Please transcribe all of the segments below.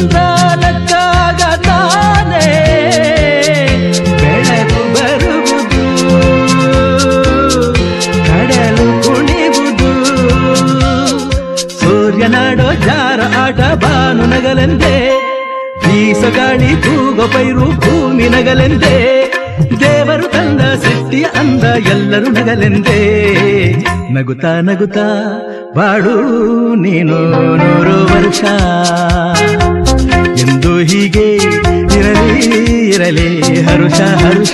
ಚಂದ್ರ ನಕ್ಕಾಗ ತಾನೇ ಬೆಳಕು ಬರುವುದು ಕಡಲು ಕುಣಿವುದು ಸೂರ್ಯನಾಡೋ ಜಾರ ಆಟ ಬಾನು ನಗಲೆಂದೇ ಬೀಸಗಾಳಿ ತೂಗೋ ಪೈರು ಭೂಮಿ ನಗಲೆಂದೇ ದೇವರು ತಂದ ಸೃಷ್ಟಿಯ ಅಂದ ಎಲ್ಲರೂ ನಗಲೆಂದೇ ನಗುತ್ತಾ ನಗುತ್ತಾ ಬಾಡು ನೀನು ನೂರು ವರ್ಷ ಎಂದು ಹೀಗೆ ಇರಲಿ ಇರಲಿ ಹರುಷ ಹರುಷ.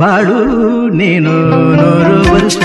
ಬಾಳು ನೀನು ನೂರು ವರ್ಷ.